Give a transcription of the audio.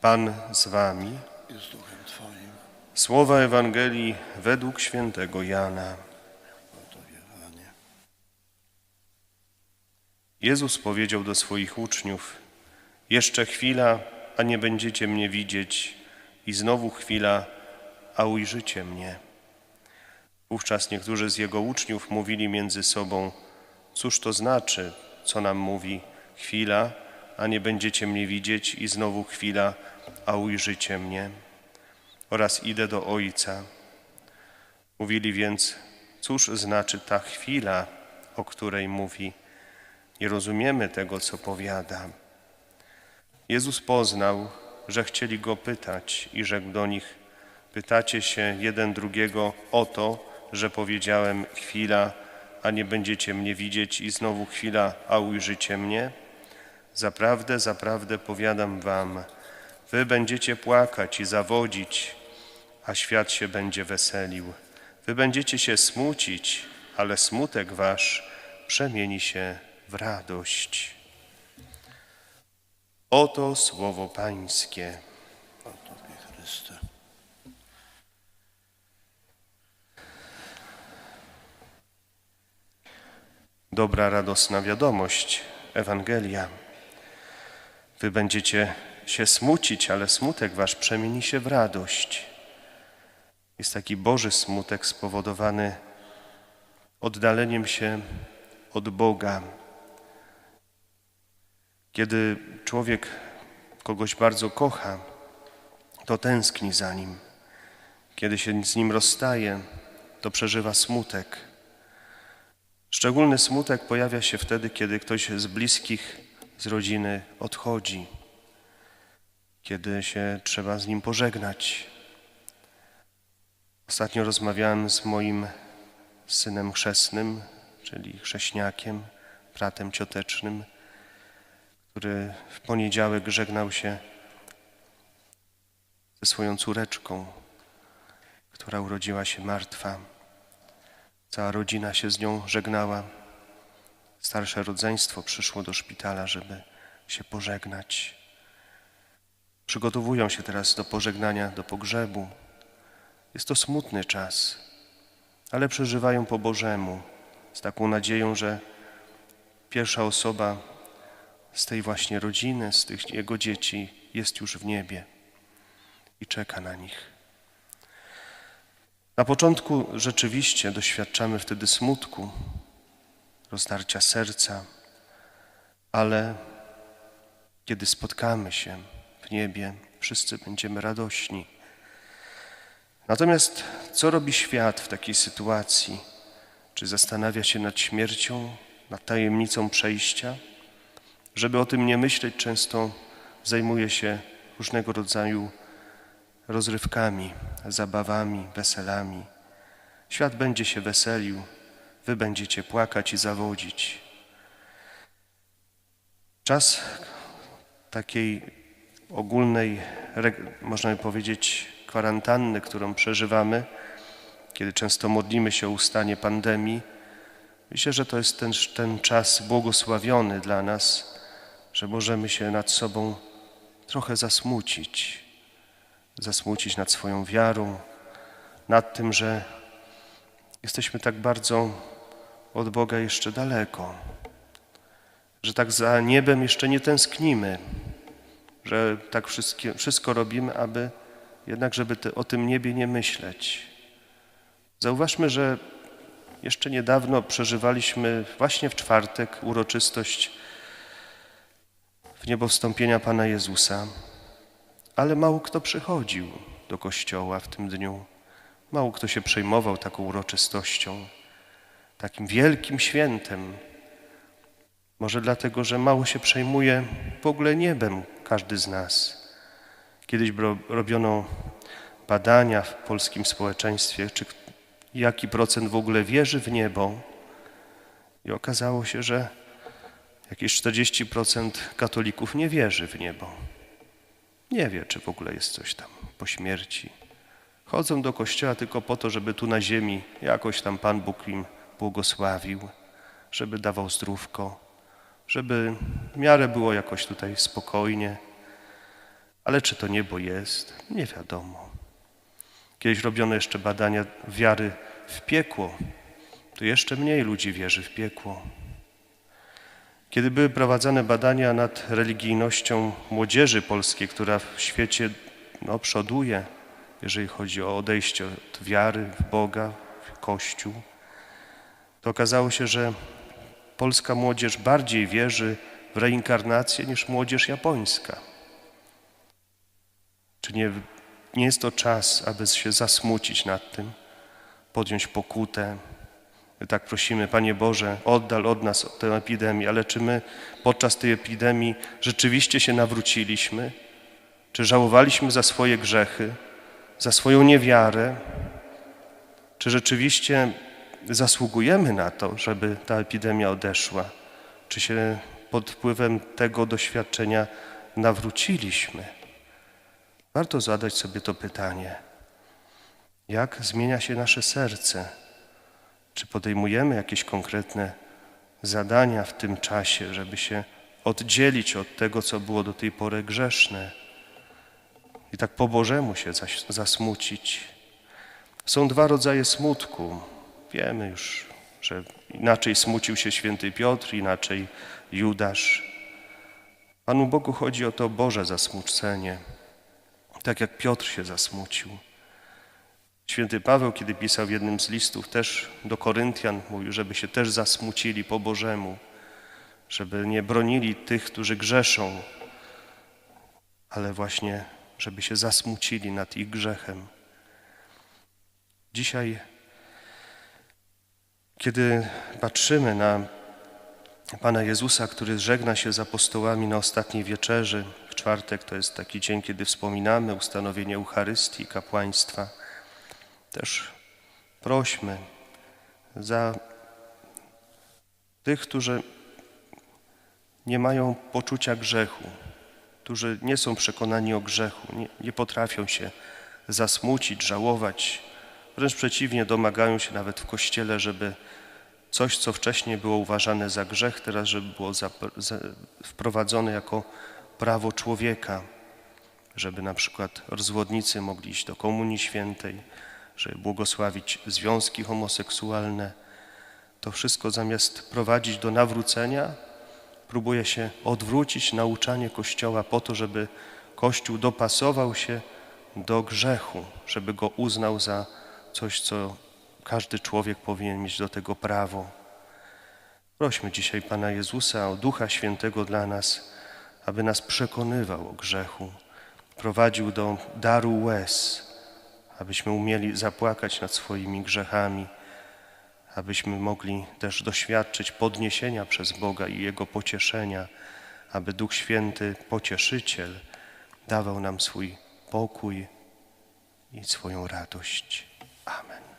Pan z wami. Słowa Ewangelii według świętego Jana. Jezus powiedział do swoich uczniów: Jeszcze chwila, a nie będziecie mnie widzieć, i znowu chwila, a ujrzycie mnie. Wówczas niektórzy z jego uczniów mówili między sobą: Cóż to znaczy, co nam mówi chwila, a nie będziecie mnie widzieć, i znowu chwila, a ujrzycie mnie? Oraz idę do Ojca. Mówili więc: Cóż znaczy ta chwila, o której mówi? Nie rozumiemy tego, co powiada. Jezus poznał, że chcieli go pytać i rzekł do nich: Pytacie się jeden drugiego o to, że powiedziałem chwila, a nie będziecie mnie widzieć, i znowu chwila, a ujrzycie mnie? Zaprawdę, zaprawdę powiadam wam, wy będziecie płakać i zawodzić, a świat się będzie weselił. Wy będziecie się smucić, ale smutek wasz przemieni się w radość. Oto słowo Pańskie. Dobra, radosna wiadomość, Ewangelia. Wy będziecie się smucić, ale smutek wasz przemieni się w radość. Jest taki Boży smutek spowodowany oddaleniem się od Boga. Kiedy człowiek kogoś bardzo kocha, to tęskni za nim. Kiedy się z nim rozstaje, to przeżywa smutek. Szczególny smutek pojawia się wtedy, kiedy ktoś z bliskich, z rodziny odchodzi, kiedy się trzeba z nim pożegnać. Ostatnio rozmawiałem z moim synem chrzestnym, czyli chrześniakiem, bratem ciotecznym, który w poniedziałek żegnał się ze swoją córeczką, która urodziła się martwa. Cała rodzina się z nią żegnała. Starsze rodzeństwo przyszło do szpitala, żeby się pożegnać. Przygotowują się teraz do pożegnania, do pogrzebu. Jest to smutny czas, ale przeżywają po Bożemu, z taką nadzieją, że pierwsza osoba z tej właśnie rodziny, z tych jego dzieci jest już w niebie i czeka na nich. Na początku rzeczywiście doświadczamy wtedy smutku, rozdarcia serca, ale kiedy spotkamy się w niebie, wszyscy będziemy radośni. Natomiast co robi świat w takiej sytuacji? Czy zastanawia się nad śmiercią, nad tajemnicą przejścia? Żeby o tym nie myśleć, często zajmuje się różnego rodzaju rozrywkami, zabawami, weselami. Świat będzie się weselił, wy będziecie płakać i zawodzić. Czas takiej ogólnej, można by powiedzieć, kwarantanny, którą przeżywamy, kiedy często modlimy się o ustanie pandemii, myślę, że to jest ten, ten czas błogosławiony dla nas, że możemy się nad sobą trochę zasmucić zasmucić nad swoją wiarą, nad tym, że jesteśmy tak bardzo od Boga jeszcze daleko, że tak za niebem jeszcze nie tęsknimy, że tak wszystko robimy, aby jednak, żeby o tym niebie nie myśleć. Zauważmy, że jeszcze niedawno przeżywaliśmy właśnie w czwartek uroczystość w niebo wstąpienia Pana Jezusa ale mało kto przychodził do kościoła w tym dniu. Mało kto się przejmował taką uroczystością, takim wielkim świętem. Może dlatego, że mało się przejmuje w ogóle niebem każdy z nas. Kiedyś robiono badania w polskim społeczeństwie, czy jaki procent w ogóle wierzy w niebo. I okazało się, że jakieś 40% katolików nie wierzy w niebo. Nie wie, czy w ogóle jest coś tam po śmierci. Chodzą do kościoła tylko po to, żeby tu na ziemi jakoś tam Pan Bóg im błogosławił, żeby dawał zdrówko, żeby w miarę było jakoś tutaj spokojnie. Ale czy to niebo jest? Nie wiadomo. Kiedyś robiono jeszcze badania wiary w piekło. To jeszcze mniej ludzi wierzy w piekło. Kiedy były prowadzone badania nad religijnością młodzieży polskiej, która w świecie no, przoduje, jeżeli chodzi o odejście od wiary w Boga, w Kościół, to okazało się, że polska młodzież bardziej wierzy w reinkarnację niż młodzież japońska. Czy nie, nie jest to czas, aby się zasmucić nad tym, podjąć pokutę? My tak prosimy, Panie Boże, oddal od nas tę epidemię, ale czy my podczas tej epidemii rzeczywiście się nawróciliśmy? Czy żałowaliśmy za swoje grzechy, za swoją niewiarę? Czy rzeczywiście zasługujemy na to, żeby ta epidemia odeszła? Czy się pod wpływem tego doświadczenia nawróciliśmy? Warto zadać sobie to pytanie. Jak zmienia się nasze serce? Czy podejmujemy jakieś konkretne zadania w tym czasie, żeby się oddzielić od tego, co było do tej pory grzeszne i tak po Bożemu się zasmucić? Są dwa rodzaje smutku. Wiemy już, że inaczej smucił się święty Piotr, inaczej Judasz. Panu Bogu chodzi o to Boże zasmucenie, tak jak Piotr się zasmucił. Święty Paweł, kiedy pisał w jednym z listów też do Koryntian, mówił, żeby się też zasmucili po Bożemu, żeby nie bronili tych, którzy grzeszą, ale właśnie, żeby się zasmucili nad ich grzechem. Dzisiaj, kiedy patrzymy na Pana Jezusa, który żegna się z apostołami na ostatniej wieczerzy, w czwartek to jest taki dzień, kiedy wspominamy ustanowienie Eucharystii, kapłaństwa, też prośmy za tych, którzy nie mają poczucia grzechu, którzy nie są przekonani o grzechu, nie, nie potrafią się zasmucić, żałować. Wręcz przeciwnie, domagają się nawet w kościele, żeby coś, co wcześniej było uważane za grzech, teraz żeby było zap- za- wprowadzone jako prawo człowieka, żeby na przykład rozwodnicy mogli iść do Komunii Świętej, żeby błogosławić związki homoseksualne. To wszystko zamiast prowadzić do nawrócenia, próbuje się odwrócić nauczanie Kościoła po to, żeby Kościół dopasował się do grzechu, żeby go uznał za coś, co każdy człowiek powinien mieć do tego prawo. Prośmy dzisiaj Pana Jezusa o Ducha Świętego dla nas, aby nas przekonywał o grzechu, prowadził do daru łez, abyśmy umieli zapłakać nad swoimi grzechami, abyśmy mogli też doświadczyć podniesienia przez Boga i Jego pocieszenia, aby Duch Święty, pocieszyciel, dawał nam swój pokój i swoją radość. Amen.